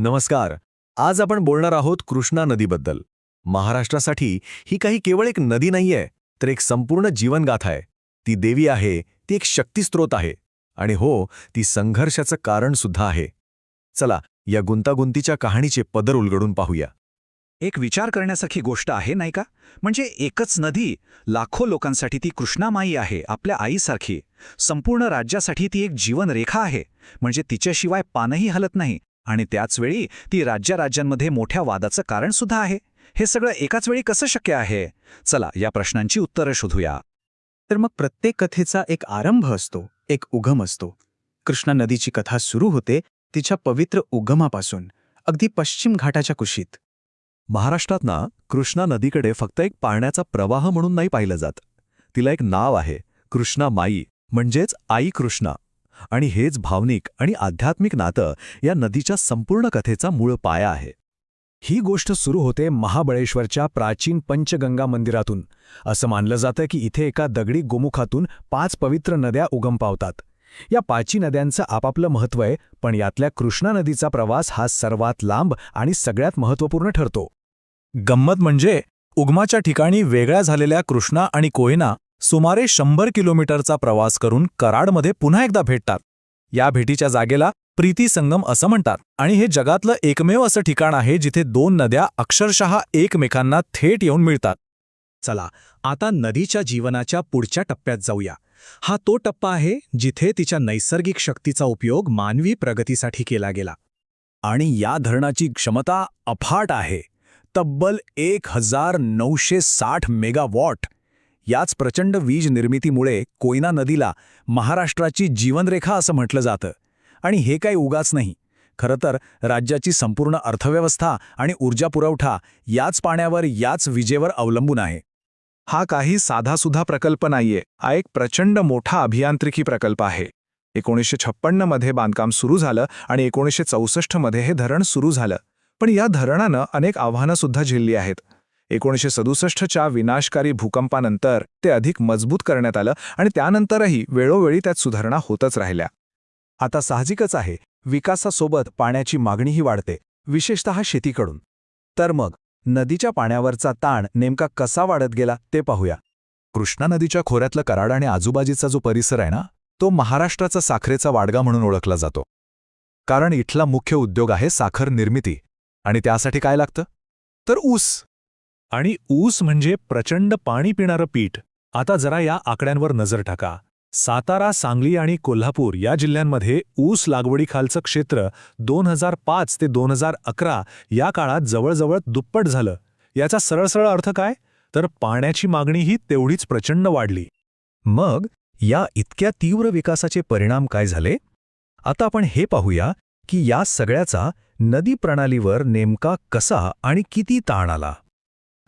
नमस्कार. आज आपण बोलणार आहोत कृष्णा नदीबद्दल. महाराष्ट्रासाठी ही काही केवळ एक नदी नाहीये तर एक संपूर्ण जीवनगाथा आहे. ती देवी आहे ती एक शक्तीस्त्रोत आहे. आणि हो ती संघर्षाचं कारण सुद्धा आहे. चला या गुंतागुंतीच्या कहाणीचे पदर उलगडून पाहूया. एक विचार करण्यासारखी गोष्ट आहे नाही का? म्हणजे एकच नदी लाखो लोकांसाठी ती कृष्णामाई आहे आपल्या आईसारखी. संपूर्ण राज्यासाठी ती एक जीवनरेखा आहे. म्हणजे तिच्याशिवाय पानही हलत नाही. आणि त्याचवेळी ती राज्याराज्यांमध्ये मोठ्या वादाचं कारण सुद्धा आहे. हे सगळं एकाच वेळी कसं शक्य आहे? चला या प्रश्नांची उत्तरं शोधूया. तर मग प्रत्येक कथेचा एक आरंभ असतो एक उगम असतो. कृष्णा नदीची कथा सुरू होते तिच्या पवित्र उगमापासून अगदी पश्चिम घाटाच्या कुशीत. महाराष्ट्रात ना कृष्णा नदीकडे फक्त एक पाण्याचा प्रवाह म्हणून नाही पाहिलं जात. तिला एक नाव आहे कृष्णा माई म्हणजेच आई कृष्णा. आणि हेच भावनिक आणि आध्यात्मिक नातं या नदीच्या संपूर्ण कथेचा मूळ पाया आहे. ही गोष्ट सुरू होते महाबळेश्वरच्या प्राचीन पंचगंगा मंदिरातून. असं मानलं जातं की इथे एका दगडी गोमुखातून पाच पवित्र नद्या उगम पावतात. या पाची नद्यांचं आपापलं महत्त्व आहे पण यातल्या कृष्णा नदीचा प्रवास हा सर्वात लांब आणि सगळ्यात महत्त्वपूर्ण ठरतो. गंमत म्हणजे उगमाच्या ठिकाणी वेगळ्या झालेल्या कृष्णा आणि कोयना सुमारे शंभर किलोमीटरचा प्रवास करून कराडमध्ये पुन्हा एकदा भेटतात. या भेटीच्या जागेला प्रीती संगम असं म्हणतात आणि हे जगातलं एकमेव असं ठिकाण आहे जिथे दोन नद्या अक्षरशः एकमेकांना थेट येऊन मिळतात. चला आता नदीच्या जीवनाच्या पुढच्या टप्प्यात जाऊया. हा तो टप्पा आहे जिथे तिच्या नैसर्गिक शक्तीचा उपयोग मानवी प्रगतीसाठी केला गेला. आणि या धरणाची क्षमता अफाट आहे. तब्बल एक हजार नऊशे साठ मेगावॉट. याच प्रचंड वीज निर्मितीमुळे कोयना नदीला महाराष्ट्राची जीवनरेखा असं म्हटलं जातं. आणि हे काही उगाच नाही. खरं तर राज्याची संपूर्ण अर्थव्यवस्था आणि ऊर्जा पुरवठा याच पाण्यावर याच विजेवर अवलंबून आहे. हा काही साधासुधा प्रकल्प नाहीये. हा एक प्रचंड मोठा अभियांत्रिकी प्रकल्प आहे. एकोणीसशे छप्पन्नमध्ये बांधकाम सुरू झालं आणि एकोणीसशे चौसष्टमध्ये हे धरण सुरू झालं. पण या धरणानं अनेक आव्हानंसुद्धा झेलली आहेत. एकोणीसशे सदुसष्टच्या विनाशकारी भूकंपानंतर ते अधिक मजबूत करण्यात आलं आणि त्यानंतरही वेळोवेळी त्यात सुधारणा होतच राहिल्या. आता साहजिकच आहे विकासासोबत पाण्याची मागणीही वाढते विशेषतः शेतीकडून. तर मग नदीच्या पाण्यावरचा ताण नेमका कसा वाढत गेला ते पाहूया. कृष्णा नदीच्या खोऱ्यातलं कराड आणि आजूबाजूचा जो परिसर आहे ना तो महाराष्ट्राचा साखरेचा वाडगा म्हणून ओळखला जातो. कारण इथला मुख्य उद्योग आहे साखर निर्मिती. आणि त्यासाठी काय लागतं? तर ऊस. आणि ऊस म्हणजे प्रचंड पाणी पिणारं पीठ. आता जरा या आकड्यांवर नजर टाका. सातारा सांगली आणि कोल्हापूर या जिल्ह्यांमध्ये ऊस लागवडीखालचं क्षेत्र दोन हजार पाच ते दोन हजार अकरा या काळात जवळजवळ दुप्पट झालं. याचा सरळसरळ अर्थ काय? तर पाण्याची मागणीही तेवढीच प्रचंड वाढली. मग या इतक्या तीव्र विकासाचे परिणाम काय झाले? आता आपण हे पाहूया की या सगळ्याचा नदी प्रणालीवर नेमका कसा आणि किती ताण आला?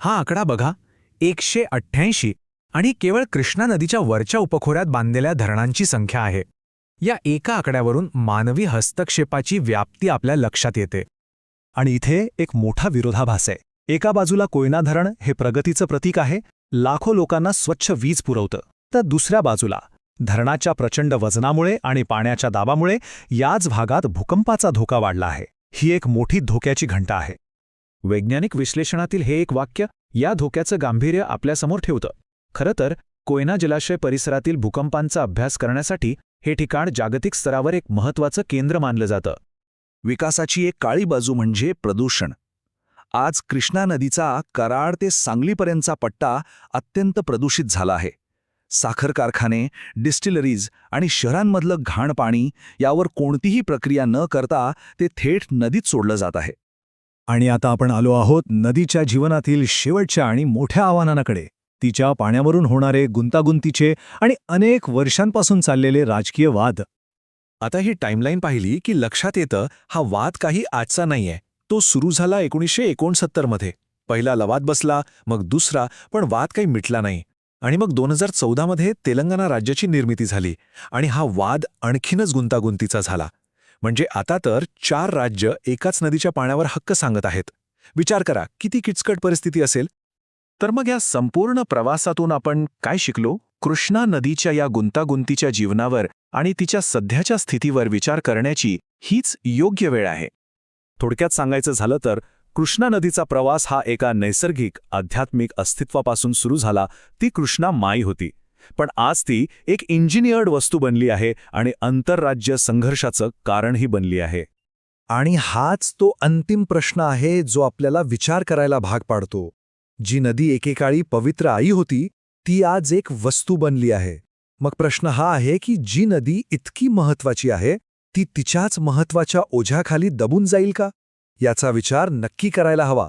हा आकडा बघा. एकशे अठ्ठ्याऐंशी आणि केवळ कृष्णा नदीच्या वरच्या उपखोऱ्यात बांधलेल्या धरणांची संख्या आहे. या एका आकड्यावरून मानवी हस्तक्षेपाची व्याप्ती आपल्या लक्षात येते. आणि इथे एक मोठा विरोधाभास आहे. एका बाजूला कोयना धरण हे प्रगतीचं प्रतीक आहे. लाखो लोकांना स्वच्छ वीज पुरवतं. तर दुसऱ्या बाजूला धरणाच्या प्रचंड वजनामुळे आणि पाण्याच्या दाबामुळे याच भागात भूकंपाचा धोका वाढला आहे. ही एक मोठी धोक्याची घंटा आहे. वैज्ञानिक विश्लेषणातील हे एक वाक्य या धोक्याचं गांभीर्य आपल्यासमोर ठेवतं. खरं तर कोयना जलाशय परिसरातील भूकंपांचा अभ्यास करण्यासाठी हे ठिकाण जागतिक स्तरावर एक महत्त्वाचं केंद्र मानलं जातं. विकासाची एक काळी बाजू म्हणजे प्रदूषण. आज कृष्णा नदीचा कराड ते सांगलीपर्यंतचा पट्टा अत्यंत प्रदूषित झाला आहे. साखर कारखाने डिस्टिलरीज आणि शहरांमधलं घाण पाणी यावर कोणतीही प्रक्रिया न करता ते थेट नदीत सोडलं जात आहे. आणि आता आपण आलो आहोत नदीच्या जीवनातील शेवटच्या आणि मोठ्या आव्हानाकडे. तिच्या पाण्यावरून होणारे गुंतागुंतीचे आणि अनेक वर्षांपासून चाललेले राजकीय वाद. आता ही टाईमलाईन पाहिली की लक्षात येतं हा वाद काही आजचा नाहीये. तो सुरू झाला एकोणीसशे एकोणसत्तरमध्ये पहिला लवाद बसला मग दुसरा पण वाद काही मिटला नाही. आणि मग दोन हजार चौदामध्ये तेलंगणा राज्याची निर्मिती झाली. आणि हा वाद आणखीनच गुंतागुंतीचा झाला. म्हणजे आता तर चार राज्य एकाच नदीच्या पाण्यावर हक्क सांगत आहेत. विचार करा किती किचकट परिस्थिती असेल? तर मग या संपूर्ण प्रवासातून आपण काय शिकलो? कृष्णा नदीच्या या गुंतागुंतीच्या जीवनावर आणि तिच्या सध्याच्या स्थितीवर विचार करण्याची हीच योग्य वेळ आहे. थोडक्यात सांगायचं झालं तर कृष्णा नदीचा प्रवास हा एका नैसर्गिक आध्यात्मिक अस्तित्वापासून सुरू झाला ती कृष्णा माई होती. पण आज ती एक इंजिनियर्ड वस्तू बनली आहे आणि आंतरराज्य संघर्षाचं कारणही बनली आहे. आणि हाच तो अंतिम प्रश्न आहे जो आपल्याला विचार करायला भाग पाडतो. जी नदी एकेकाळी पवित्र आई होती ती आज एक वस्तू बनली आहे. मग प्रश्न हा आहे की जी नदी इतकी महत्वाची आहे ती तिच्याच महत्त्वाच्या ओझ्याखाली दबून जाईल का? याचा विचार नक्की करायला हवा.